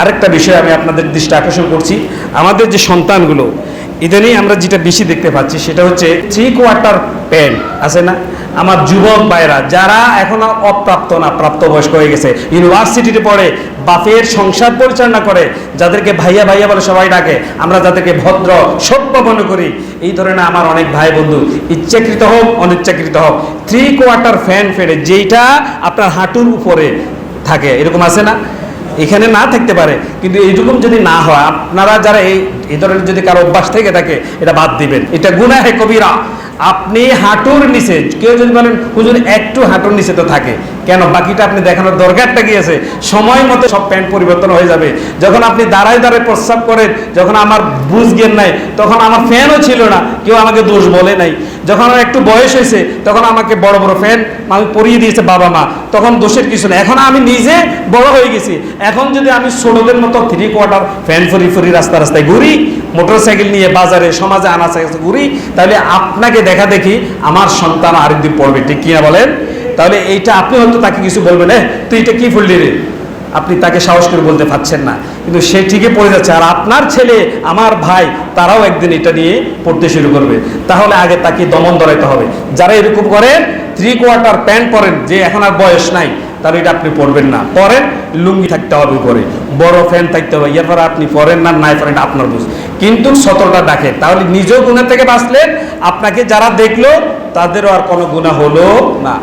আরেকটা বিষয় আমি আপনাদের দৃষ্টি আকর্ষণ করছি। আমাদের যে সন্তানগুলো, ইদানিং আমরা যেটা বেশি দেখতে পাচ্ছি সেটা হচ্ছে থ্রি কোয়ার্টার প্যান্ট আছে না? আমার যুবক ভাইরা যারা এখনও অপ্রাপ্ত না, প্রাপ্তবয়স্ক হয়ে গেছে, ইউনিভার্সিটিতে পড়ে, বাপের সংসার পরিচালনা করে, যাদেরকে ভাইয়া ভাইয়া বলে সবাই ডাকে, আমরা যাদেরকে ভদ্র, সভ্য মনে করি, এই ধরনের আমার অনেক ভাই বন্ধু, ইচ্ছাকৃত হোক, অনিচ্ছাকৃত হোক থ্রি কোয়ার্টার ফ্যান ফেডে যেইটা আপনার হাঁটুর উপরে থাকে, এরকম আছে না? এখানে না থাকতে পারে। কিন্তু এইরকম যদি না হয়, আপনারা যারা এই এই ধরনের যদি কারও অভ্যাস থেকে থাকে, এটা বাদ দিবেন। এটা গুণা হে কবিরা। আপনি হাঁটুর নিচে, কেউ যদি বলেন, হুজুর, একটু হাঁটুর নিচে তো থাকে। কেন? বাকিটা আপনি দেখানোর দরকারটা কি আছে? সময় মতো সব প্যান্ট পরিবর্তন হয়ে যাবে। যখন আপনি দাঁড়ায় দাঁড়ায় প্রস্রাব করেন, যখন আমার বুঝ নাই, তখন আমার ফ্যানও ছিল না, কেউ আমাকে দোষ বলে নাই। যখন আমার একটু বয়স হয়েছে, তখন আমাকে বড় বড় ফ্যান আমি পরিয়ে দিয়েছে বাবা মা, তখন দোষের কিছু না এখন আমি নিজে বড় হয়ে গেছি। এখন যদি আমি ছোটদের মতো থ্রি কোয়ার্টার ফ্যান ফরি ফরি রাস্তা রাস্তায় ঘুরি মোটর সাইকেল নিয়ে বাজারে, সমাজে আনা সাইকেল ঘুরি, তাহলে আপনাকে দেখা দেখি আমার সন্তান আরেকদিন পড়বে, ঠিক কিনা বলেন? তাহলে এইটা আপনি হয়তো তাকে কিছু বলবেন হ্যাঁ তুই এটা কি ফুললি রে? আপনি তাকে সাহস করে বলতে পারছেন না। কিন্তু সে ঠিকই পড়ে যাচ্ছে। আর আপনার ছেলে, আমার ভাই, তারাও একদিন এটা নিয়ে পড়তে শুরু করবে। তাহলে আগে তাকে দমন ধরাইতে হবে। যারা এরকম করেন থ্রি কোয়ার্টার প্যান্ট পরেন, যে এখন আর বয়স নাই, তাহলে এটা আপনি পরবেন না। পরেন, লুঙ্গি থাকতে হবে উপরে। বড় ফ্যান থাকতে হবে। এরপর আপনি পরেন না, নাই পরেন আপনার বুঝ কিন্তু সতর্কতা ডাকেন তাহলে নিজেও গুণা থেকে বাঁচলেন আপনাকে যারা দেখল, তাদেরও আর কোনো গুণা হলো না।